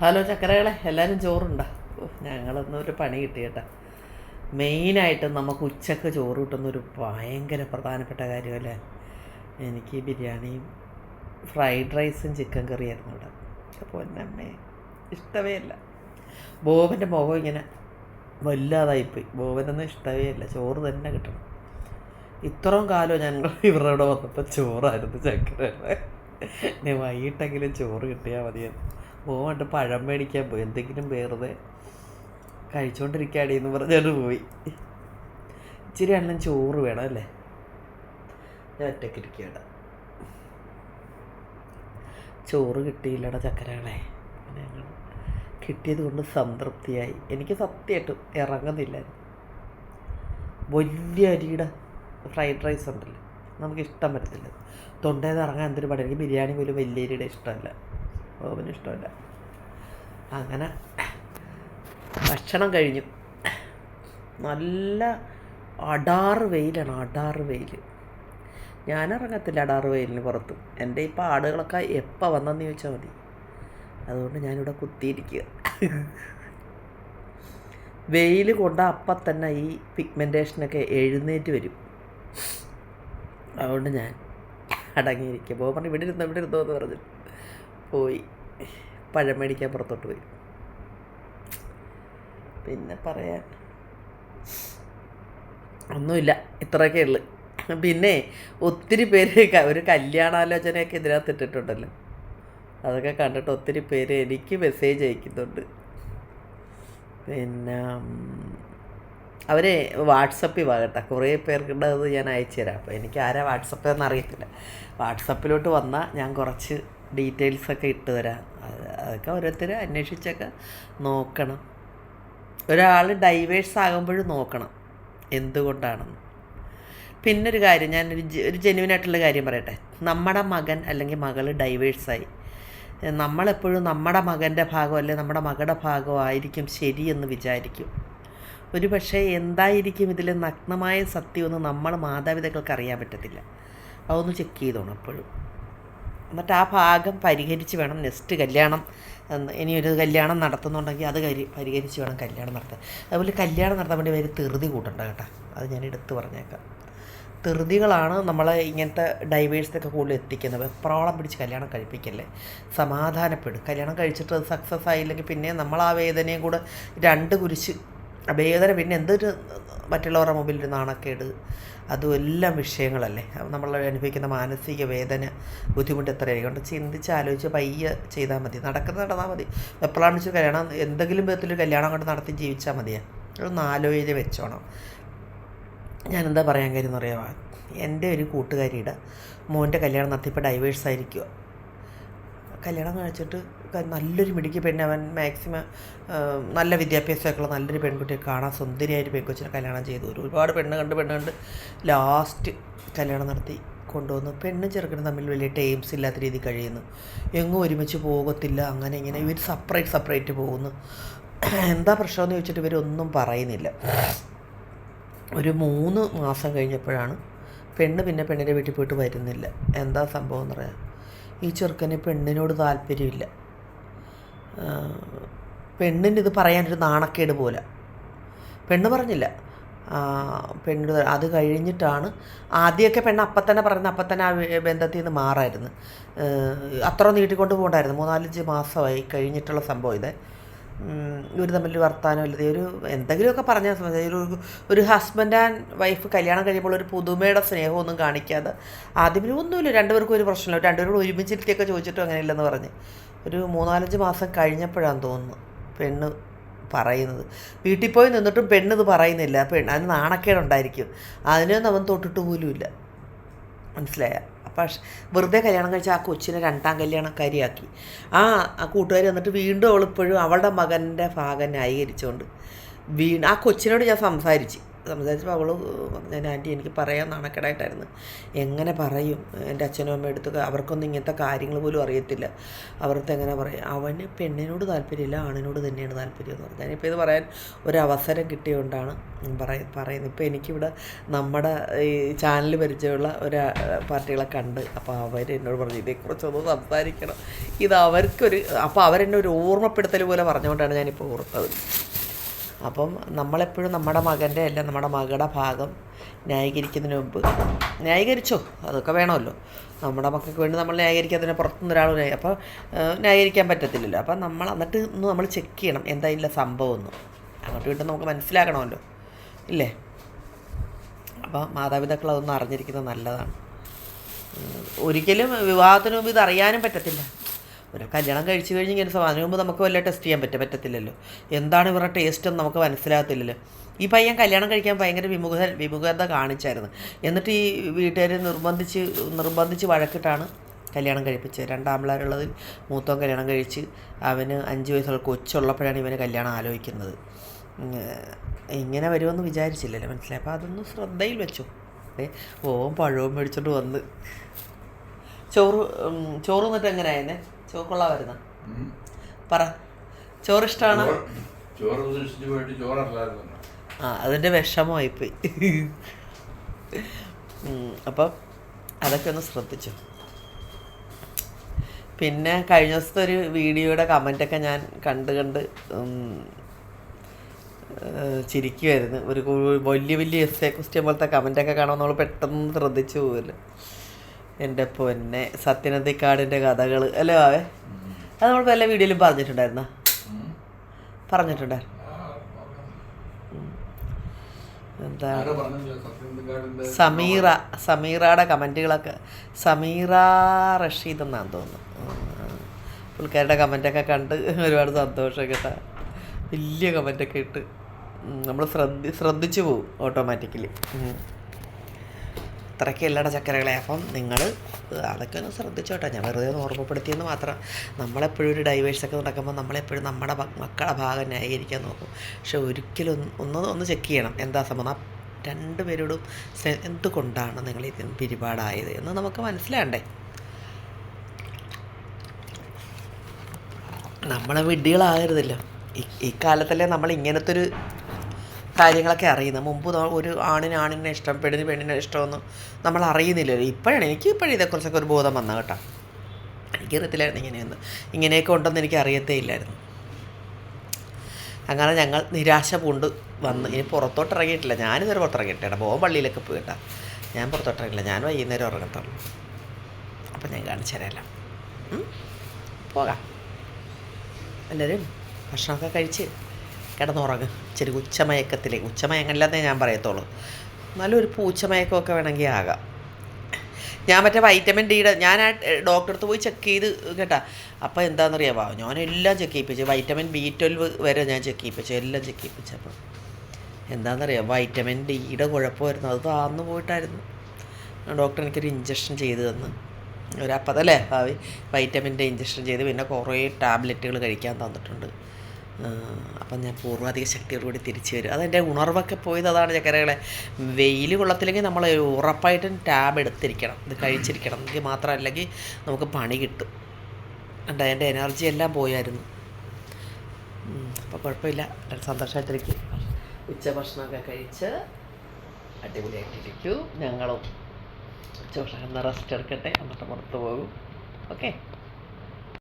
Hello ചക്കരകളെ എല്ലാവരും ചോറുണ്ടോ? ഞങ്ങളൊന്നും ഒരു പണി കിട്ടി കേട്ടോ മെയിനായിട്ട് നമുക്ക് ഉച്ചയ്ക്ക് ചോറ് കിട്ടുന്ന ഒരു ഭയങ്കര പ്രധാനപ്പെട്ട കാര്യമല്ലേ? എനിക്ക് ബിരിയാണിയും ഫ്രൈഡ് റൈസും ചിക്കൻ കറിയായിരുന്നു ഇവിടെ. അപ്പോൾ എന്നമ്മേ ഇഷ്ടമേ അല്ല ബോബന്റെ മുഖം ഇങ്ങനെ വല്ലാതായിപ്പോയി. ബോബനൊന്നും ഇഷ്ടമേ അല്ല ചോറ് തന്നെ കിട്ടണം. ഇത്രയും കാലം ഞങ്ങൾ ഇവരുടെ വന്നപ്പോൾ ചോറായിരുന്നു ചക്കരകളെ. ഇനി വൈകിട്ടെങ്കിലും ചോറ് കിട്ടിയാൽ മതിയെന്ന് പോകണ്ട് പഴം മേടിക്കാൻ പോയി. എന്തെങ്കിലും വേറെ കഴിച്ചുകൊണ്ടിരിക്കാടിയെന്ന് എന്ന് പോയി. ഇച്ചിരി എണ്ണം ചോറ് വേണം അല്ലേ? ഞാൻ ഒറ്റയ്ക്ക് ഇരിക്കുകയാണ്. ചോറ് കിട്ടിയില്ലട ചക്കരകളെ ഞങ്ങൾ കിട്ടിയത് കൊണ്ട് സംതൃപ്തിയായി. എനിക്ക് സത്യമായിട്ടും ഇറങ്ങുന്നില്ല. വലിയ അരിയുടെ ഫ്രൈഡ് റൈസ് ഉണ്ടല്ലോ. നമുക്ക് ഇഷ്ടം പറ്റത്തില്ല. തൊണ്ടേന്ന് ഇറങ്ങാൻ എന്തൊരു പടം. എനിക്ക് ബിരിയാണി പോലും വലിയ അരിയുടെ ഇഷ്ടമല്ല. ഓവന് ഇഷ്ടമല്ല. അങ്ങനെ ഭക്ഷണം കഴിഞ്ഞു. നല്ല അടാറ് വെയിലാണ് അടാറ് വെയിൽ ഞാൻ ഇറങ്ങത്തില്ല അടാറ് വെയിലിന് പുറത്ത്. എന്റെ ഈ പാടുകളൊക്കെ എപ്പോൾ വന്നെന്ന് ചോദിച്ചാൽ മതി. അതുകൊണ്ട് ഞാനിവിടെ കുത്തിയിരിക്കുക. വെയിൽ കൊണ്ട് അപ്പം തന്നെ ഈ പിഗ്മെന്റേഷനൊക്കെ എഴുന്നേറ്റ് വരും. അതുകൊണ്ട് ഞാൻ അടങ്ങിയിരിക്കുക. പോകുമ്പോൾ പറഞ്ഞു ഇവിടെ ഇരുന്നോ ഇവിടെ ഇരുന്നോ എന്ന് പറഞ്ഞു പോയി. പഴം മേടിക്കാൻ പുറത്തോട്ട് പോയി. പിന്നെ പറയാൻ ഒന്നുമില്ല ഇത്രയൊക്കെ ഉള്ളു. പിന്നെ ഒത്തിരി പേര് ഒരു കല്യാണാലോചനയൊക്കെ ഇതിനകത്ത് ഇട്ടിട്ടുണ്ടല്ലോ. അതൊക്കെ കണ്ടിട്ട് ഒത്തിരി പേര് എനിക്ക് മെസ്സേജ് അയക്കുന്നുണ്ട്. പിന്നെ അവരെ വാട്സപ്പിൽ വാകട്ടെ കുറേ പേർക്കുണ്ടത് ഞാൻ അയച്ചു തരാം അപ്പോൾ എനിക്ക് ആരാ വാട്സപ്പ് എന്നറിയത്തില്ല. വാട്സപ്പിലോട്ട് വന്നാൽ ഞാൻ കുറച്ച് ഡീറ്റെയിൽസൊക്കെ ഇട്ട് തരാം. അത് അതൊക്കെ ഓരോരുത്തർ അന്വേഷിച്ചൊക്കെ നോക്കണം. ഒരാൾ ഡൈവേഴ്സ് ആകുമ്പോഴും നോക്കണം എന്തുകൊണ്ടാണെന്ന്. പിന്നെ ഒരു കാര്യം ഞാൻ ഒരു ജെന്യൂൻ ആയിട്ടുള്ള കാര്യം പറയട്ടെ. നമ്മുടെ മകൻ അല്ലെങ്കിൽ മകൾ ഡൈവേഴ്സായി നമ്മളെപ്പോഴും നമ്മുടെ മകന്റെ ഭാഗം അല്ലെങ്കിൽ നമ്മുടെ മകളുടെ ഭാഗം ആയിരിക്കും ശരിയെന്ന് വിചാരിക്കും. ഒരു പക്ഷേ എന്തായിരിക്കും ഇതിൽ നഗ്നമായ സത്യമൊന്നും നമ്മൾ മാതാപിതാക്കൾക്ക് അറിയാൻ പറ്റത്തില്ല. അതൊന്ന് ചെക്ക് ചെയ്തോണം എപ്പോഴും. എന്നിട്ട് ആ ഭാഗം പരിഹരിച്ച് വേണം നെക്സ്റ്റ് കല്യാണം. ഇനിയൊരു കല്യാണം നടത്തുന്നുണ്ടെങ്കിൽ അത് കരി പരിഹരിച്ച് വേണം കല്യാണം നടത്താൻ. അതുപോലെ കല്യാണം നടത്താൻ വേണ്ടി വരെ തെറുതി കൂട്ടണ്ട കേട്ടോ. അത് ഞാൻ എടുത്ത് പറഞ്ഞേക്കാം. തെറുതികളാണ് നമ്മളെ ഇങ്ങനത്തെ ഡൈവേഴ്സൊക്കെ കൂടുതൽ എത്തിക്കുന്നത്. വെപ്രോളം പിടിച്ച് കല്യാണം കഴിപ്പിക്കല്ലേ? സമാധാനപ്പെടും. കല്യാണം കഴിച്ചിട്ട് അത് സക്സസ് ആയില്ലെങ്കിൽ പിന്നെ നമ്മൾ ആ വേദനയും കൂടെ രണ്ട് കുരിശ് വേദന പിന്നെ എന്തൊരു മറ്റുള്ളവരുടെ മുമ്പിൽ ഒരു നാണക്കേട്? അതും എല്ലാം വിഷയങ്ങളല്ലേ. നമ്മൾ അനുഭവിക്കുന്ന മാനസിക വേദന ബുദ്ധിമുട്ട് എത്രയായിരിക്കും? കൊണ്ട് ചിന്തിച്ച് ആലോചിച്ച് പയ്യെ ചെയ്താൽ മതി. നടക്കുന്നത് നടന്നാൽ മതി. എപ്പോഴാണെന്ന് വെച്ചാൽ കല്യാണം എന്തെങ്കിലും വിധത്തിൽ കല്യാണം കൊണ്ട് നടത്തി ജീവിച്ചാൽ മതിയാ. അതൊന്ന് ആലോചിച്ച് വെച്ചോണം. ഞാനെന്താ പറയാൻ കാര്യം അറിയാമോ എന്റെ ഒരു കൂട്ടുകാരിയുടെ മോന്റെ കല്യാണം നടത്തിയപ്പോൾ ഡൈവേഴ്സ് ആയിരിക്കുക കല്യാണം കഴിച്ചിട്ട് നല്ലൊരു മിടുക്കി പെണ്ണ് അവൻ മാക്സിമം നല്ല വിദ്യാഭ്യാസമൊക്കെയുള്ള നല്ലൊരു പെൺകുട്ടിയെ കാണാൻ സുന്ദരിയായൊരു പെൺകൊച്ചിനെ കല്യാണം ചെയ്തു. ഒരു ഒരുപാട് പെണ്ണ് കണ്ട് പെണ്ണ് കണ്ട് ലാസ്റ്റ് കല്യാണം നടത്തി കൊണ്ടുവന്നു. പെണ്ണും ചെറുക്കനും തമ്മിൽ വലിയ ടൈംസ് ഇല്ലാത്ത രീതി കഴിയുന്നു. എങ്ങും ഒരുമിച്ച് പോകത്തില്ല. അങ്ങനെ ഇങ്ങനെ ഇവർ സെപ്പറേറ്റ് സെപ്പറേറ്റ് പോകുന്നു. എന്താ പ്രശ്നമെന്ന് ചോദിച്ചിട്ട് ഇവരൊന്നും പറയുന്നില്ല. ഒരു മൂന്ന് മാസം കഴിഞ്ഞപ്പോഴാണ് പെണ്ണ് പിന്നെ പെണ്ണിന്റെ വീട്ടിൽ പോയിട്ട് വരുന്നില്ല. എന്താ സംഭവം എന്ന് പറയാം. ഈ ചെറുക്കന് പെണ്ണിനോട് താല്പര്യമില്ല. പെണ്ണിന് ഇത് പറയാനൊരു നാണക്കേട് പോലെ. പെണ്ണ് പറഞ്ഞില്ല. പെണ്ണ് അത് കഴിഞ്ഞിട്ടാണ് ആദ്യമൊക്കെ പെണ്ണ് അപ്പം തന്നെ പറയുന്നത് അപ്പം തന്നെ ആ ബന്ധത്തിൽ നിന്ന് മാറായിരുന്നു. അത്ര നീട്ടിക്കൊണ്ട് പോകണ്ടായിരുന്നു. മൂന്നാലഞ്ച് മാസമായി കഴിഞ്ഞിട്ടുള്ള സംഭവം ഇത്. ഇവർ തമ്മിൽ വർത്താനം ഇല്ലാതെ ഒരു എന്തെങ്കിലുമൊക്കെ പറഞ്ഞ. ഒരു ഒരു ഹസ്ബൻഡ് ആൻഡ് വൈഫ് കല്യാണം കഴിയുമ്പോൾ ഒരു പുതുമയുടെ സ്നേഹമൊന്നും കാണിക്കാതെ ആദ്യമേ ഒന്നുമില്ല രണ്ടുപേർക്കും ഒരു പ്രശ്നമില്ല. രണ്ടുപേരോട് ഒരുമിച്ചിരുത്തിയൊക്കെ ചോദിച്ചിട്ടും അങ്ങനെയില്ലെന്ന് പറഞ്ഞ്. ഒരു മൂന്നാലഞ്ച് മാസം കഴിഞ്ഞപ്പോഴാണ് തോന്നുന്നു പെണ്ണ് പറയുന്നത്. വീട്ടിൽ പോയി നിന്നിട്ടും പെണ്ണ് ഇത് പറയുന്നില്ല. പെണ്ണ് അതിന് നാണക്കേടുണ്ടായിരിക്കും അതിനൊന്നും അവൻ തൊട്ടിട്ട് പോലുമില്ല. മനസ്സിലായ? പക്ഷെ വെറുതെ കല്യാണം കഴിച്ച ആ കൊച്ചിനെ രണ്ടാം കല്യാണം കല്യാണക്കാരിയാക്കി. ആ ആ കൂട്ടുകാരി വന്നിട്ട് വീണ്ടും അവളിപ്പോഴും അവളുടെ മകന്റെ ഭാഗം ന്യായീകരിച്ചുകൊണ്ട് വീണ് ആ കൊച്ചിനോട് ഞാൻ സംസാരിച്ച്. സംസാരിച്ചപ്പോൾ അവൾ ഞാൻ ആന്റി എനിക്ക് പറയാൻ നാണക്കേടായിട്ടായിരുന്നു. എങ്ങനെ പറയും? എന്റെ അച്ഛനും അമ്മയും എടുത്ത് അവർക്കൊന്നും ഇങ്ങനത്തെ കാര്യങ്ങൾ പോലും അറിയത്തില്ല. അവർക്ക് എങ്ങനെ പറയും? അവന് പെണ്ണിനോട് താല്പര്യമില്ല ആണിനോട് തന്നെയാണ് താല്പര്യം എന്ന് പറഞ്ഞു. ഞാനിപ്പോൾ ഇത് പറയാൻ ഒരവസരം കിട്ടിയതുകൊണ്ടാണ് പറയ പറയുന്നത്. ഇപ്പോൾ എനിക്കിവിടെ നമ്മുടെ ഈ ചാനൽ പരിചയമുള്ള ഒരു പാർട്ടികളെ കണ്ട് അപ്പോൾ അവർ എന്നോട് പറഞ്ഞു ഇതേക്കുറിച്ചൊന്ന് സംസാരിക്കണം. ഇത് അവർക്കൊരു അപ്പോൾ അവരെന്നെ ഒരു ഓർമ്മപ്പെടുത്തൽ പോലെ പറഞ്ഞുകൊണ്ടാണ് ഞാനിപ്പോൾ ഓർത്തത്. അപ്പം നമ്മളെപ്പോഴും നമ്മുടെ മകന്റെ അല്ല നമ്മുടെ മകളുടെ ഭാഗം ന്യായീകരിക്കുന്നതിന് മുമ്പ്. ന്യായീകരിച്ചോ? അതൊക്കെ വേണമല്ലോ. നമ്മുടെ മക്കൾക്ക് വേണ്ടി നമ്മൾ ന്യായീകരിക്കാതിന് പുറത്തുനിന്ന് ഒരാൾ അപ്പോൾ ന്യായീകരിക്കാൻ പറ്റത്തില്ലല്ലോ. അപ്പം നമ്മൾ എന്നിട്ട് ഒന്ന് നമ്മൾ ചെക്ക് ചെയ്യണം എന്താ ഇല്ല സംഭവം ഒന്നും അങ്ങോട്ട് വീണ്ടും നമുക്ക് മനസ്സിലാക്കണമല്ലോ. ഇല്ലേ? അപ്പോൾ മാതാപിതാക്കൾ അതൊന്നും അറിഞ്ഞിരിക്കുന്നത് നല്ലതാണ്. ഒരിക്കലും വിവാഹത്തിന് മുമ്പ് ഇത് അറിയാനും പറ്റത്തില്ല. ഒരു കല്യാണം കഴിച്ചു കഴിഞ്ഞ് ഇങ്ങനെ സമാധാനം മുമ്പ് നമുക്ക് വല്ല ടെസ്റ്റ് ചെയ്യാൻ പറ്റും പറ്റത്തില്ലല്ലോ. എന്താണ് ഇവരുടെ ടേസ്റ്റ് എന്ന് നമുക്ക് മനസ്സിലാകത്തില്ലല്ലോ. ഈ പയ്യൻ കല്യാണം കഴിക്കാൻ ഭയങ്കര വിമുഖ വിമുഖത കാണിച്ചായിരുന്നു. എന്നിട്ട് ഈ വീട്ടുകാർ നിർബന്ധിച്ച് നിർബന്ധിച്ച് വഴക്കിട്ടാണ് കല്യാണം കഴിപ്പിച്ചത്. രണ്ടാമ്പിള്ളേരുള്ളതിൽ മൂത്തവൻ കല്യാണം കഴിച്ച് അവന് അഞ്ച് വയസ്സുള്ള കൊച്ചുള്ളപ്പോഴാണ് ഇവന് കല്യാണം ആലോചിക്കുന്നത്. ഇങ്ങനെ വരുമെന്ന് വിചാരിച്ചില്ലല്ലോ. മനസ്സിലായി? അപ്പോൾ അതൊന്ന് ശ്രദ്ധയിൽ വെച്ചു. അതെ ഓം പഴവും മേടിച്ചോണ്ട് വന്ന്. ചോറ് ചോറ് എന്നിട്ട് എങ്ങനെയായിരുന്നേ ചോറ് വരുന്ന. പറ. ചോറ് ഇഷ്ടമാണ് ആ അതിന്റെ വിഷമമായിപ്പോയി. അപ്പം അതൊക്കെ ഒന്ന് ശ്രദ്ധിച്ചു. പിന്നെ കഴിഞ്ഞ ദിവസത്തെ ഒരു വീഡിയോയുടെ കമന്റൊക്കെ ഞാൻ കണ്ട് കണ്ട് ചിരിക്കുമായിരുന്നു ഒരു വലിയ വലിയ എസ് എ ക്വസ്റ്റ്യൻ പോലത്തെ കമന്റൊക്കെ കാണാൻ നമ്മൾ പെട്ടെന്ന് ശ്രദ്ധിച്ചു പോകുമല്ലോ എന്റെ പൊന്നെ സത്യനന്ദിക്കാടിന്റെ കഥകൾ അല്ലേ ആവേ അത് നമ്മൾ വല്ല വീഡിയോയിലും പറഞ്ഞിട്ടുണ്ടായിരുന്ന. പറഞ്ഞിട്ടുണ്ടായിരുന്നു. എന്താ? സമീറ സമീറയുടെ കമന്റുകളൊക്കെ സമീറ റഷീദ് എന്നാണ് തോന്നുന്നു. പുള്ളിക്കാരുടെ കമന്റൊക്കെ കണ്ട് ഒരുപാട് സന്തോഷം കേട്ടോ വലിയ കമന്റൊക്കെ ഇട്ട്. നമ്മൾ ശ്രദ്ധി ശ്രദ്ധിച്ചു പോവും ഓട്ടോമാറ്റിക്കലി. അത്രയ്ക്ക് എല്ലാവരുടെ ചക്കരകളെ. അപ്പം നിങ്ങൾ അതൊക്കെ ഒന്ന് ശ്രദ്ധിച്ചോട്ടെ ഞാൻ വെറുതെ ഒന്ന് ഓർമ്മപ്പെടുത്തിയെന്ന് മാത്രം. നമ്മളെപ്പോഴും ഒരു ഡൈവേഴ്സൊക്കെ നടക്കുമ്പോൾ നമ്മളെപ്പോഴും നമ്മുടെ മക്കളുടെ ഭാഗം ന്യായീകരിക്കാൻ നോക്കും. പക്ഷെ ഒരിക്കലും ഒന്ന് ഒന്ന് ചെക്ക് ചെയ്യണം. എന്താ സംഭവം? ആ രണ്ട് പേരോടും സ്നേ- എന്തുകൊണ്ടാണ് നിങ്ങൾ ഇതിൽ പിരിപാടായത് എന്ന് നമുക്ക് മനസ്സിലാണ്ടേ നമ്മളെ വിഡ്ഢികളാകരുതല്ലോ. ഈ കാലത്തല്ലേ നമ്മൾ ഇങ്ങനത്തെ ഒരു കാര്യങ്ങളൊക്കെ അറിയുന്നത്. മുമ്പ് ഒരു ആണിന് ആണിനെ ഇഷ്ടം പെണ്ണിന് പെണ്ണിനെ ഇഷ്ടമൊന്നും നമ്മൾ അറിയുന്നില്ലല്ലോ. ഇപ്പോഴാണ് എനിക്ക് ഇപ്പോഴും ഇതേക്കുറിച്ചൊക്കെ ഒരു ബോധം വന്ന കേട്ടോ. എനിക്കറിയത്തില്ലായിരുന്നു ഇങ്ങനെയൊന്നും. ഇങ്ങനെയൊക്കെ ഉണ്ടെന്ന് എനിക്ക് അറിയത്തേ ഇല്ലായിരുന്നു. അങ്ങനെ ഞങ്ങൾ നിരാശ പൂണ്ട് വന്ന്. ഇനി പുറത്തോട്ട് ഇറങ്ങിയിട്ടില്ല. ഞാനിതുവരെ പുറത്തിറങ്ങിയിട്ടില്ല ബോ പള്ളിയിലൊക്കെ പോയി ഞാൻ ഞാൻ പുറത്തോട്ടിറങ്ങില്ല ഞാൻ വൈകുന്നേരം ഇറങ്ങത്തുള്ളൂ അപ്പം ഞാൻ കാണിച്ചു ഉം? പോകാം. എല്ലാവരും ഭക്ഷണമൊക്കെ കഴിച്ച്. കിടന്നുറങ്ങും. ഇച്ചിരി ഉച്ചമയക്കത്തിലേ. ഉച്ചമയങ്ങല്ലാന്നേ ഞാൻ പറയത്തുള്ളൂ. നല്ലൊരു പൂച്ചമയക്കമൊക്കെ വേണമെങ്കിൽ ആകാം. ഞാൻ മറ്റേ വൈറ്റമിൻ ഡിയുടെ ഞാൻ ആ ഡോക്ടറെ അടുത്ത് പോയി ചെക്ക് ചെയ്ത് കേട്ടാ. അപ്പോൾ എന്താണെന്നറിയാമോ ഞാൻ എല്ലാം ചെക്ക് ചെയ്യിപ്പിച്ചു. വൈറ്റമിൻ ബി ട്വൽവ് വരെ ഞാൻ ചെക്ക് ചെയ്യിപ്പിച്ചു. എല്ലാം ചെക്ക് ചെയ്യിപ്പിച്ചു ചെയ്യിപ്പിച്ചപ്പോൾ എന്താണെന്നറിയാം വൈറ്റമിൻ ഡിയുടെ കുഴപ്പമായിരുന്നു. അത് താന്നു പോയിട്ടായിരുന്നു. ഡോക്ടർ എനിക്കൊരു ഇഞ്ചക്ഷൻ ചെയ്ത് തന്ന്. ഒരു ഭാവി? വൈറ്റമിന്റെ ഇഞ്ചക്ഷൻ ചെയ്ത്. പിന്നെ കുറേ ടാബ്ലറ്റുകൾ കഴിക്കാൻ തന്നിട്ടുണ്ട്. അപ്പം ഞാൻ പൂർവാധിക ശക്തിയോടുകൂടി തിരിച്ചു വരും. അതെന്റെ ഉണർവൊക്കെ പോയത് അതാണ് ചക്കരകളെ. വെയിൽ കൊള്ളത്തില്ലെങ്കിൽ നമ്മൾ ഉറപ്പായിട്ടും ടാബ് എടുത്തിരിക്കണം. ഇത് കഴിച്ചിരിക്കണം. എങ്കിൽ മാത്രമല്ലെങ്കിൽ നമുക്ക് പണി കിട്ടും. അണ്ട എന്റെ എനർജി എല്ലാം പോയായിരുന്നു. അപ്പോൾ കുഴപ്പമില്ല. സന്തോഷമായിട്ടിരിക്കും ഉച്ചഭക്ഷണമൊക്കെ കഴിച്ച് അടിപൊളിയായിട്ടിരിക്കൂ. ഞങ്ങളും ഉച്ചഭക്ഷണം റെസ്റ്റ് എടുക്കട്ടെ. എന്നിട്ട് പുറത്ത് പോകും. ഓക്കെ